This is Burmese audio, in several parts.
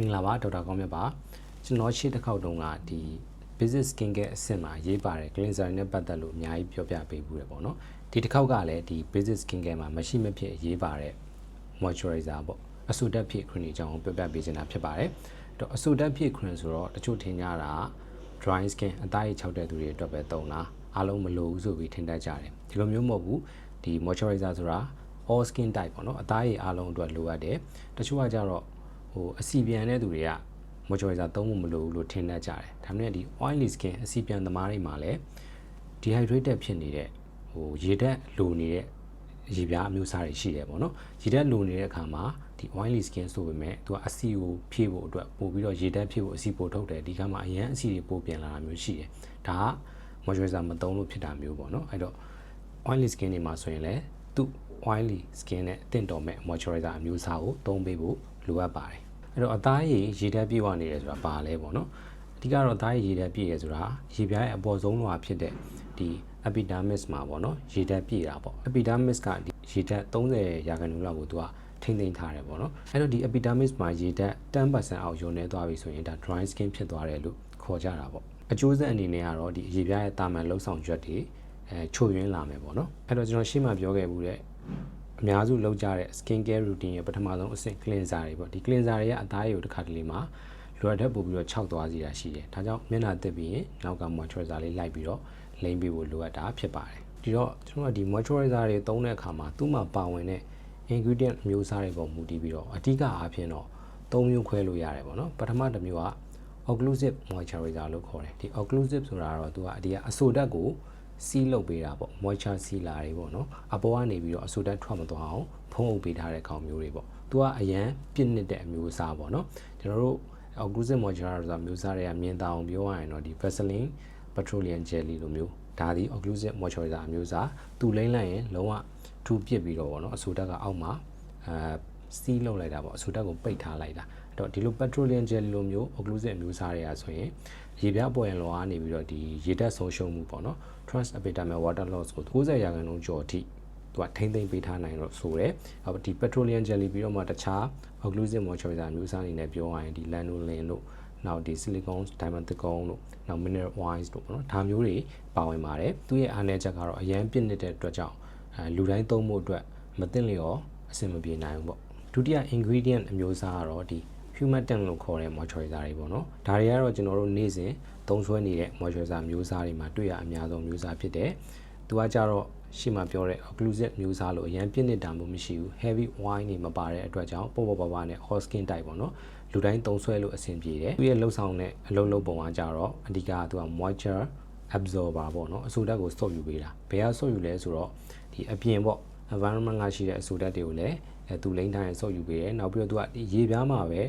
မင်္ဂလာပါဒေါက်တာကောင်းမြတ်ပါကျွန်တော်ရှေ့တစ်ခေါက်တုန်းကဒီ business skin care အဆင့်မှာရေးပါတယ် cleanser နဲ့ပတ်သက်လို့အများကြီးပြောပြပေးဘူးတယ်ပေါ့နော်ဒီတစ်ခေါက်ကလည်းဒီ business skin care မှာမရှိမဖြစ်ရေးပါတဲ့ moisturizer ပေါ့အဆူတက်ဖြစ် cream အကြောင်းပြောပြပေးချင်တာဖြစ်ပါတယ်အဲ့တော့အဆူတက်ဖြစ် cream ဆိုတော့တချို့ထင်ကြတာ dry skin အသားရည်ခြောက်တဲ့သူတွေအတွက်ပဲသုံးတာအားလုံးမလိုဘူးဆိုပြီးထင်တတ်ကြတယ်ဒီလိုမျိုးမဟုတ်ဘူးဒီ moisturizer ဆိုတာ all skin type ပေါ့နော်အသားရည်အားလုံးအတွက်လိုအပ်တယ်တချို့ကကြတော့ ဟိုအစီပြန်တဲ့သူတွေက moisturizer သုံးဖို့မလိုဘူးလို့ထင်တတ်ကြတယ်ဒါပေမဲ့ဒီ oily skin အစီပြန်သမားတွေမှာလည်း dehydrated ဖြစ်နေတဲ့ဟိုရေဓာတ်လိုနေတဲ့ရေပြားအမျိုးအစားတွေရှိတယ်ပေါ့နော်ရေဓာတ်လိုနေတဲ့အခါမှာဒီ oily skin ဆိုပေမဲ့သူကအစီကိုဖြည့်ဖို့အတွက်ပို့ပြီးတော့ရေဓာတ်ဖြည့်ဖို့အစီပို့ထုတ်တယ်ဒီကမှာအရန်အစီတွေပို့ပြန်လာတာမျိုးရှိတယ်ဒါက moisturizer မသုံးလို့ဖြစ်တာမျိုးပေါ့နော်အဲ့တော့ oily skin တွေမှာဆိုရင်လည်းသူ oily skin နဲ့တင့်တော်မဲ့ moisturizer အမျိုးအစားကိုသုံးပေးဖို့လိုအပ်ပါတယ် အဲ့တော့အသားရည်ရေဓာတ်ပြည့်ဝနေတယ်ဆိုတာပါလဲပေါ့နော်အဓိကတော့အသားရည်ရေဓာတ်ပြည့်ရဆိုတာရေပြားရဲ့အပေါ်ဆုံးလွှာဖြစ်တဲ့ဒီ epidermis မှာပေါ့နော်ရေဓာတ်ပြည့်တာပေါ့ epidermis ကဒီရေဓာတ်30ရာခိုင်နှုန်းလောက်ကိုသူကထိမ့်သိမ်းထားတယ်ပေါ့နော်အဲ့တော့ဒီ epidermis မှာရေဓာတ်10%အောက်ယုံနေသွားပြီဆိုရင်ဒါ dry skin ဖြစ်သွားတယ်လို့ခေါ်ကြတာပေါ့အကျိုးဆက်အနေနဲ့ကတော့ဒီရေပြားရဲ့တာမန်လှုပ်ဆောင်ချက်တွေအဲချို့ယွင်းလာမယ်ပေါ့နော်အဲ့တော့ကျွန်တော်ရှေ့မှာပြောခဲ့မှုတဲ့ အများစုလောက်ကြတဲ့ skin care routine ရဲ့ပထမဆုံးအဆင့် cleanser တွေပေါ့ဒီ cleanser တွေကအသားရည်ကိုတစ်ခါတလေမှာလွယ်တဲ့ပို့ပြီးတော့ခြောက်သွားစီတာရှိတယ်ဒါကြောင့်မျက်နှာတက်ပြီးရင်နောက်က moisturizer လေးလိုက်ပြီးတော့လိမ့်ပေးဖို့လိုအပ်တာဖြစ်ပါတယ်ဒီတော့ကျွန်တော်ကဒီ moisturizer တွေသုံးတဲ့အခါမှာသူ့မှာပါဝင်တဲ့ ingredient အမျိုးအစားတွေပေါ်မူတည်ပြီးတော့အဓိကအားဖြင့်တော့၃မျိုးခွဲလို့ရတယ်ပေါ့နော်ပထမတစ်မျိုးက occlusive moisturizer လို့ခေါ်တယ်ဒီ occlusive ဆိုတာတော့သူကအဒီကအဆိုဓာတ်ကို စီးလုပ်ပေးတာပေါ့ moisture sealer တွေပေါ့နော်အပေါ်ကနေပြီးတော့အဆိုဓာတ်ထွက်မသွားအောင်ဖုံးအုပ်ပေးထားတဲ့ကောင်မျိုးတွေပေါ့သူကအရန်ပြည့်နစ်တဲ့အမျိုးအစားပေါ့နော်ကျွန်တော်တို့ occlusive moisturizer မျိုးစားတွေကမြင်သာအောင်ပြောရရင်တော့ဒီ Vaseline petroleum jelly လိုမျိုးဒါဒီ occlusive moisturizer အမျိုးအစားသူလိမ့်လိုက်ရင်လုံးဝထူပြစ်ပြီးတော့ပေါ့နော်အဆိုဓာတ်ကအောက်မှာအဲစီးလုပ်လိုက်တာပေါ့အဆိုဓာတ်ကိုပိတ်ထားလိုက်တာအဲ့ တော့ဒီလို petroleum jelly လိုမျိုး occlusive အမျိုးအစားတွေကဆိုရင်ရေပြားပေါ်ရင်လောကနေပြီးတော့ဒီရေဓာတ်ဆုံးရှုံးမှုပေါ့နော် transepidermal water loss ကို90ရာခိုင်နှုန်းကျော်အထိသူကထိမ့်သိမ့်ပေးထားနိုင်တော့ဆိုရဲဒီ petroleum jelly ပြီးတော့မှတခြား occlusive moisturizer အမျိုးအစားအနေနဲ့ပြောရရင်ဒီ lanolin တို့နောက်ဒီ silicone diamond တကုံတို့နောက် mineral oils တို့ပေါ့နော်ဒါမျိုးတွေပါဝင်ပါတယ်သူရဲ့အားနည်းချက်ကတော့အရန်ပြည့်နေတဲ့အတွက်ကြောင့်အဲလူတိုင်းသုံးဖို့အတွက်မသိလျော်အဆင်မပြေနိုင်ဘူးပေါ့ဒုတိယ ingredient အမျိုးအစားကတော့ဒီ humiditin လို့ခေါ်တဲ့ moisturizer တွေပေါ့နော်ဒါတွေကတော့ကျွန်တော်တို့နေ့စဉ်သုံးစွဲနေတဲ့ moisturizer မျိုးစားတွေမှာတွေ့ရအများဆုံးမျိုးစားဖြစ်တယ်သူကကြတော့ရှေ့မှာပြောတဲ့ occlusive မျိုးစားလို့အရန်ပြည့်နေတာမျိုးမရှိဘူး heavy wine တွေမပါတဲ့အတွက်ကြောင့်ပေါ့ပေါ့ပါပါနဲ့ hot skin type ပေါ့နော်လူတိုင်းသုံးဆွဲလို့အဆင်ပြေတယ်သူရဲ့လှုပ်ဆောင်တဲ့အလုံးလုံးပုံကကြတော့အဓိကကသူက moisture absorber ပေါ့နော်အဆိုဓာတ်ကိုစုပ်ယူပေးတာဘယ်ကစုပ်ယူလဲဆိုတော့ဒီအပြင်ပေါ့ environment ကရှိတဲ့အဆိုဓာတ်တွေကိုလည်းအဲသူလိမ့်တိုင်းစုပ်ယူပေးတယ်နောက်ပြီးတော့သူကဒီရေပြားမှာပဲ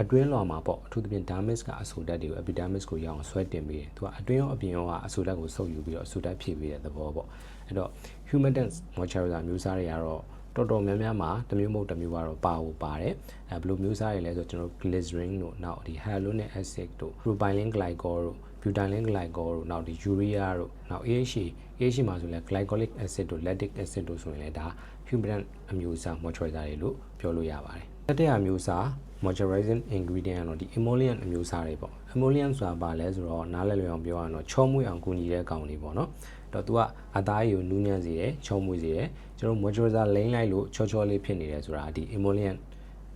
အတွင်းလွာမှာပေါ့အထူးသဖြင့် dermis ကအဆိုဓာတ်တွေကို epidermis ကိုရအောင်ဆွဲတင်ပေးတယ်သူကအတွင်းရောအပြင်ရောကအဆိုဓာတ်ကိုစုပ်ယူပြီးတော့အဆိုဓာတ်ဖြည့်ပေးတဲ့သဘောပေါ့အဲ့တော့ humiditin moisturizer မျိုးစားတွေကတော့တော်တော်များများမှာတစ်မျိုးမဟုတ်တစ်မျိုးကတော့ပါဖို့ပါတယ်အဲဘယ်လိုမျိုးစားတွေလဲဆိုတော့ကျွန်တော် glycerin တို့နောက်ဒီ hyaluronic acid တို့ propylene glycol တို့ butylene glycol တို့နောက်ဒီ urea တို့နောက် AHA AHA မှာဆိုလဲ glycolic acid တို့ lactic acid တို့ဆိုရင်လည်းဒါ humiditin အမျိုးအစား moisturizer တွေလို့ပြောလို့ရပါတယ်တတိယအမျိုးအစား moisturizing ingredient တော့ဒီ emollient အမျိုးအစားတွေပေါ့ emollient ဆိုတာဘာလဲဆိုတော့နားလည်လည်အောင်ပြောရရင်တော့ချောမွေ့အောင်ကူညီတဲ့ကောင်တွေပေါ့နော်တော့သူကအသားရည်ကိုနူးညံ့စေတယ်ချောမွေ့စေတယ်ကျွန်တော် moisturizer လိမ့်လိုက်လို့ချောချောလေးဖြစ်နေတယ်ဆိုတာဒီ emollient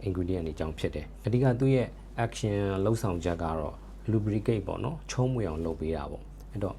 ingredient တွေကြောင့်ဖြစ်တယ်အဓိကသူ့ရဲ့ action လှုပ်ဆောင်ချက်ကတော့ lubricate ပေါ့နော်ချောမွေ့အောင်လုပ်ပေးတာပေါ့အဲ့တော့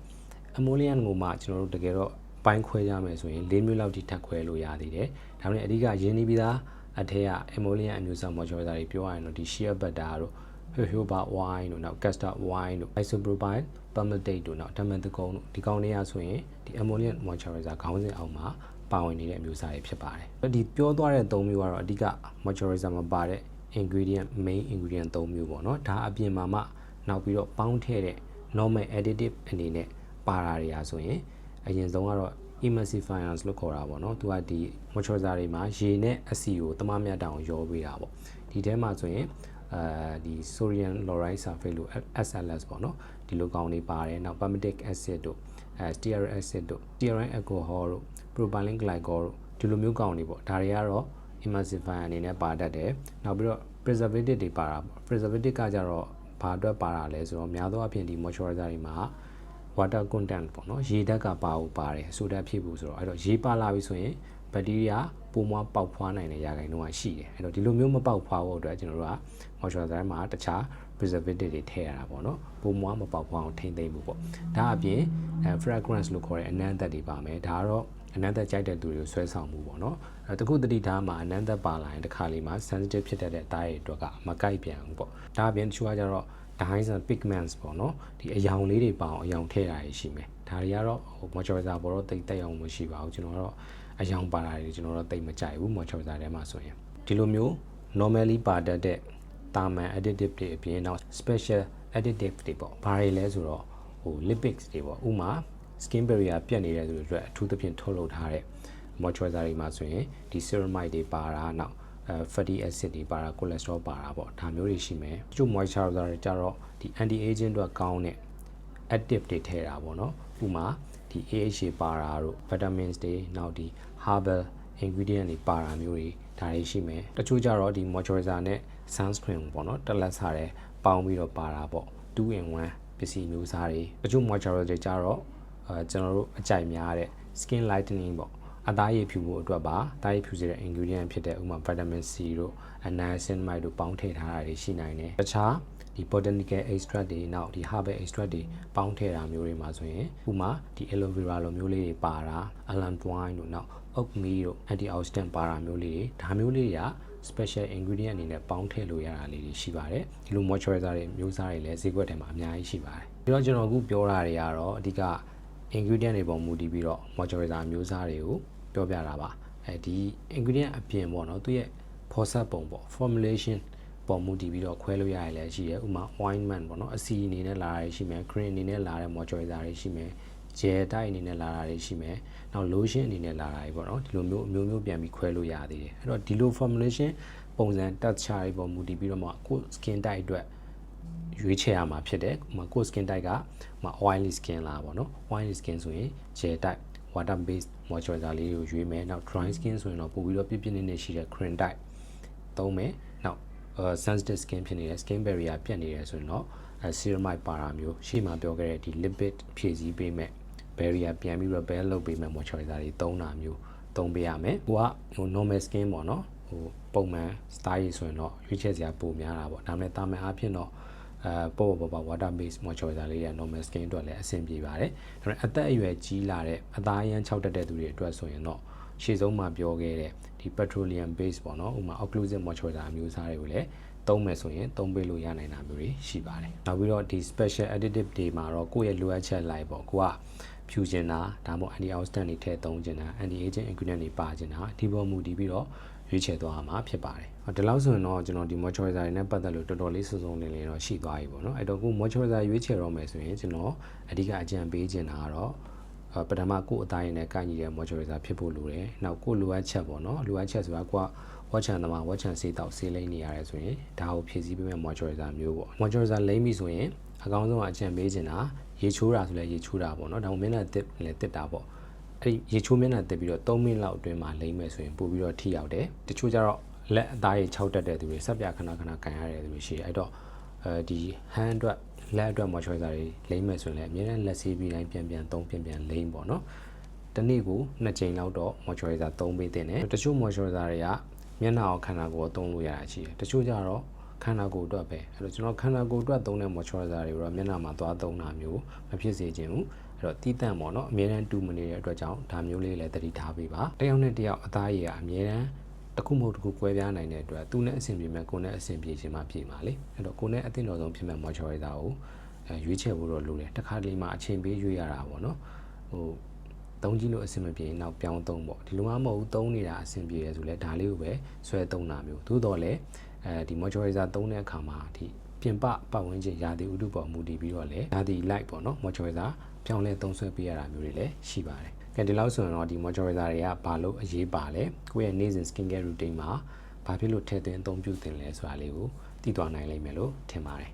emollient ကိုမှကျွန်တော်တို့တကယ်တော့ပိုင်းခွဲရမယ်ဆိုရင်၄မျိုးလောက်ထိထပ်ခွဲလို့ရသေးတယ်ဒါပေမဲ့အဓိကရင်းနှီးပြီးသား အထက်က emollient အမျိုးအစား moisturizer တွေပြောရရင်တော့ဒီ shea butter တို့ jojoba wine တို့နောက် castor wine တို့ isopropyl palmitate တို့နောက် damantacone တို့ဒီကောင်တွေကဆိုရင်ဒီ emollient moisturizer ခေါင်းစဉ်အောက်မှာပါဝင်နေတဲ့အမျိုးအစားတွေဖြစ်ပါတယ်။ဒီပြောသွားတဲ့၃မျိုးကတော့အဓိက moisturizer မှာပါတဲ့ ingredient main ingredient ၃မျိုးပေါ့နော်။ဒါအပြင်မှာမှနောက်ပြီးတော့ပေါင်းထည့်တဲ့ normal additive အနေနဲ့ပါတာတွေရာဆိုရင်အရင်ဆုံးကတော့ emulsifiers လို့ခေါ်တာပေါ့နော်။သူကဒီ moisturizer တွေမှာရေနဲ့အဆီကိုတမမြတ်တောင်ရောပေးတာပေါ့။ဒီထဲမှာဆိုရင်အဲဒီ sodium lauryl sulfate လို့ SLS ပေါ့နော်ဒီလိုကောင်တွေပါတယ်နောက် palmitic acid တို့အဲ stearic acid တို့ stearin alcohol တို့ propylene glycol တို့ဒီလိုမျိုးကောင်တွေပေါ့ဒါတွေကတော့ emulsifier အနေနဲ့ပါတတ်တယ်နောက်ပြီးတော့ preservative တွေပါတာပေါ့ preservative ကကြတော့ဘာအတွက်ပါတာလဲဆိုတော့များသောအားဖြင့်ဒီ moisturizer တွေမှာ water content ပေါ့နော်ရေဓာတ်ကပါဖို့ပါတယ်ဆိုဓာတ်ဖြစ်ဖို့ဆိုတော့အဲ့တော့ရေပါလာပြီဆိုရင်ဘက်တီးရီးယားပုံမွားပေါက်ဖွားနိုင်တဲ့ရာခိုင်နှုန်းကရှိတယ်အဲ့တော့ဒီလိုမျိုးမပေါက်ဖွားဖို့အတွက်ကျွန်တော်တို့က moisturizer မှာတခြား preservative တွေထည့်ရတာပေါ့နော်ပုံမွားမပေါက်ဖွားအောင်ထိမ့်သိမ့်ဖို့ပေါ့ဒါအပြင်အဲ fragrance လို့ခေါ်တဲ့အနံ့သက်တွေပါမယ်ဒါကတော့အနံ့သက်ကြိုက်တဲ့သူတွေကိုဆွဲဆောင်မှုပေါ့နော်အဲတခုတတိထားမှာအနံ့သက်ပါလာရင်တစ်ခါလေးမှာ sensitive ဖြစ်တတ်တဲ့အသားတွေအတွက်ကမကိုက်ပြန်ဘူးပေါ့ဒါအပြင်တချို့ကကြတော့ dyes and pigments ပေါ့နော်ဒီအယောင်လေးတွေပါအောင်အယောင်ထည့်တာရှိမယ်ဒါတွေကတော့ဟို moisturizer ပေါ်တော့တိတ်တက်အောင်မရှိပါဘူးကျွန်တော်ကတော့အယောင်ပါတာတွေကျွန်တော်တော့တိတ်မကြိုက်ဘူး moisturizer ထဲမှာဆိုရင်ဒီလိုမျိုး normally ပါတတ်တဲ့တာမန် additive တွေအပြင်နောက် special additive တွေပေါ့ဘာတွေလဲဆိုတော့ဟို lipids တွေပေါ့ဥမာ skin barrier ပြတ်နေတဲ့သူတွေအတွက်အထူးသဖြင့်ထုတ်လုပ်ထားတဲ့ moisturizer တွေမှာဆိုရင်ဒီ ceramide တွေပါတာနောက်အဲ fatty acid တွေပါတာ cholesterol ပါတာပေါ့ဒါမျိုးတွေရှိမယ်တချို့ moisturizer တွေကြတော့ဒီ anti aging အတွက်ကောင်းတဲ့ active တွေထည့်တာပေါ့နော်ဥမာဒီ AHA ပါတာတို့ vitamins တွေနောက်ဒီ herbal ingredient တွေပါတာမျိုးတွေဒါတွေရှိမယ်တချို့ကြတော့ဒီ moisturizer နဲ့ sunscreen ပေါ့နော်တက်လက်စားတဲ့ပေါင်းပြီးတော့ပါတာပေါ့2 in 1ပစ္စည်းမျိုးစားတွေတချို့ moisturizer တွေကြတော့အဲကျွန်တော်တို့အကြိုက်များတဲ့ skin lightening ပေါ့ အသားရည်ဖြူဖို့အတွက်ပါအသားရည်ဖြူစေတဲ့ ingredient ဖြစ်တဲ့ဥပမာ vitamin C တို့ niacinamide တို့ပေါင်းထည့်ထားတာတွေရှိနိုင်တယ်တခြားဒီ botanical extract တွေနောက်ဒီ herbal extract တွေပေါင်းထည့်တာမျိုးတွေမှာဆိုရင်ဥပမာဒီ aloe vera လိုမျိုးလေးတွေပါတာ almond wine တို့နောက် oat meal တို့ antioxidant ပါတာမျိုးလေးတွေဒါမျိုးလေးတွေက special ingredient အနေနဲ့ပေါင်းထည့်လို့ရတာလေးတွေရှိပါတယ်ဒီလို moisturizer တွေမျိုးစားတွေလည်းဈေးကွက်ထဲမှာအများကြီးရှိပါတယ်ပြီးတော့ကျွန်တော်အခုပြောတာတွေကတော့အဓိက ingredient တွေပေါ်မူတည်ပြီးတော့ moisturizer မျိုးစားတွေကို ပြောပြတာပါအဲဒီ ingredient အပြင်ပေါ့နော်သူရဲ့ဖော်ဆက်ပုံပေါ့ formulation ပေါ်မူတည်ပြီးတော့ခွဲလို့ရတယ်လည်းရှိရဥမာ ointment ပေါ့နော်အစီအနေနဲ့လာတာရှိမယ် cream အနေနဲ့လာတဲ့ moisturizer တွေရှိမယ် gel တိုက်အနေနဲ့လာတာတွေရှိမယ်နောက် lotion အနေနဲ့လာတာတွေပေါ့နော်ဒီလိုမျိုးအမျိုးမျိုးပြန်ပြီးခွဲလို့ရသေးတယ်အဲ့တော့ဒီလို formulation ပုံစံ texture တွေပေါ်မူတည်ပြီးတော့မှကိုယ် skin type အတွက်ရွေးချယ်ရမှာဖြစ်တယ်ဥမာကိုယ် skin type ကဥမာ oily skin လာပေါ့နော် oily skin ဆိုရင် gel type water based moisturizer လေးကိုရွေးမယ်နောက် dry skin ဆိုရင်တော့ပို့ပြီးတော့ပြည့်ပြည့်နေနေရှိတဲ့ cream type သုံးမယ်နောက် sensitive skin ဖြစ်နေတဲ့ skin barrier ပြတ်နေတယ်ဆိုရင်တော့ ceramide ပါတာမျိုးရှေ့မှာပြောခဲ့တဲ့ဒီ lipid ဖြည့်ဆည်းပေးမဲ့ barrier ပြန်ပြီး repair လုပ်ပေးမဲ့ moisturizer တွေသုံးတာမျိုးသုံးပေးရမယ်။ဟိုကဟို normal skin ပေါ့နော်။ဟိုပုံမှန် style ကြီးဆိုရင်တော့ရွေးချယ်စရာပိုများတာပေါ့။ဒါပေမဲ့တာမန်အားဖြင့်တော့ အဲပေါ့ပေါ့ပေါ့ water based moisturizer လေးရ normal skin အတွက်လည်းအဆင်ပြေပါတယ်။ဒါပေမဲ့အသက်အရွယ်ကြီးလာတဲ့အသားအရန်ခြောက်တက်တဲ့သူတွေအတွက်ဆိုရင်တော့ရှေ့ဆုံးမှာပြောခဲ့တဲ့ဒီ petroleum base ပေါ့နော်ဥပမာ occlusive moisturizer အမျိုးအစားတွေကိုလည်းသုံးမယ်ဆိုရင်သုံးပေးလို့ရနိုင်တာမျိုးတွေရှိပါတယ်။နောက်ပြီးတော့ဒီ special additive တွေမှာတော့ကိုယ့်ရဲ့လိုအပ်ချက်လိုက်ပေါ့ကိုကဖြူကျင်တာဒါမှမဟုတ် antioxidant တွေထည့်သုံးကျင်တာ anti aging ingredient တွေပါကျင်တာဒီပေါ်မူတည်ပြီးတော့ ရွေးချယ်သွားရမှာဖြစ်ပါတယ်။ဒီလောက်ဆိုရင်တော့ကျွန်တော်ဒီ moisturizer တွေနဲ့ပတ်သက်လို့တော်တော်လေးစုံစုံလင်လင်တော့ရှိသွားပြီပေါ့နော်။အဲ့တော့ခု moisturizer ရွေးချယ်တော့မယ်ဆိုရင်ကျွန်တော်အဓိကအကြံပေးချင်တာကတော့ပထမကိုယ့်အသားရည်နဲ့ကိုက်ညီတဲ့ moisturizer ဖြစ်ဖို့လိုတယ်။နောက်ကိုယ့်လိုအပ်ချက်ပေါ့နော်။လိုအပ်ချက်ဆိုတာကဝက်ချန်သမားဝက်ချန်ဆေးတောက်ဆေးလိမ့်နေရတယ်ဆိုရင်ဒါကိုဖြည့်ဆည်းပေးမဲ့ moisturizer မျိုးပေါ့ moisturizer လိမ့်ပြီဆိုရင်အကောင်းဆုံးအကြံပေးချင်တာရေချိုးတာဆိုလဲရေချိုးတာပေါ့နော်ဒါမှမဟုတ်မျက်နှာတစ်လည်းတစ်တာပေါ့ အဲ့ဒီရေချိုးမျက်နှာတစ်ပြီးတော့3မိနစ်လောက်အတွင်းမှာလိမ့်မယ်ဆိုရင်ပို့ပြီးတော့ထိရောက်တယ်တချို့ကျတော့လက်အသားရေ6တက်တဲ့သူတွေဆက်ပြခဏခဏကန်ရတဲ့သူတွေရှိတယ်အဲ့တော့အဲဒီ hand အတွက်လက်အတွက် moisturizer တွေလိမ့်မယ်ဆိုရင်လည်းအများနဲ့လက်ဆေးပြီးတိုင်းပြန်ပြန်သုံးပြန်ပြန်လိမ့်ပေါ့နော်တနေ့ကို2ကြိမ်လောက်တော့ moisturizer သုံးပေးတင်တယ်တချို့ moisturizer တွေကမျက်နှာအောင်ခန္ဓာကိုယ်သုံးလို့ရတာရှိတယ်တချို့ကျတော့ခန္ဓာကိုယ်အတွက်ပဲအဲ့တော့ကျွန်တော်ခန္ဓာကိုယ်အတွက်သုံးတဲ့ moisturizer တွေတော့မျက်နှာမှာသွားသုံးတာမျိုးမဖြစ်စေချင်ဘူး အဲ့တော့တီးတန့်ပေါ့နော်အများတန်းတူမနေတဲ့အတွက်ကြောင့်ဒါမျိုးလေးလည်းသတိထားပေးပါတယောက်နဲ့တယောက်အသားရည်ကအများတန်းတစ်ခုမဟုတ်တစ်ခုကွဲပြားနိုင်တဲ့အတွက်သူနဲ့အဆင်ပြေမဲ့ကိုယ်နဲ့အဆင်ပြေခြင်းမှပြေမှာလေအဲ့တော့ကိုယ်နဲ့အသင့်တော်ဆုံးဖြစ်မဲ့ moisturizer ကိုအဲရွေးချယ်ဖို့တော့လိုတယ်တစ်ခါတလေမှအချိန်ပေးရွေးရတာပေါ့နော်ဟိုသုံးကြည့်လို့အဆင်မပြေရင်နောက်ပြောင်းသုံးပေါ့ဒီလိုမှမဟုတ်ဘူးသုံးနေတာအဆင်ပြေတယ်ဆိုလဲဒါလေးကိုပဲဆွဲသုံးတာမျိုးသို့တော်လည်းအဲဒီ moisturizer သုံးတဲ့အခါမှာဒီပြင်ပပတ်ဝန်းကျင်ရာသီဥတုပေါ်မူတည်ပြီးတော့လေရာသီ light ပေါ့နော် moisturizer ပြောင်းလဲသုံးဆွဲပေးရတာမျိုးတွေလည်းရှိပါတယ်ကဲဒီလောက်ဆိုရင်တော့ဒီ moisturizer တွေကဘာလို့အရေးပါလဲကိုယ့်ရဲ့နေ့စဉ် skincare routine မှာဘာဖြစ်လို့ထည့်သွင်းအသုံးပြုသင့်လဲဆိုတာလေးကိုသိသွားနိုင်လိမ့်မယ်လို့ထင်ပါတယ်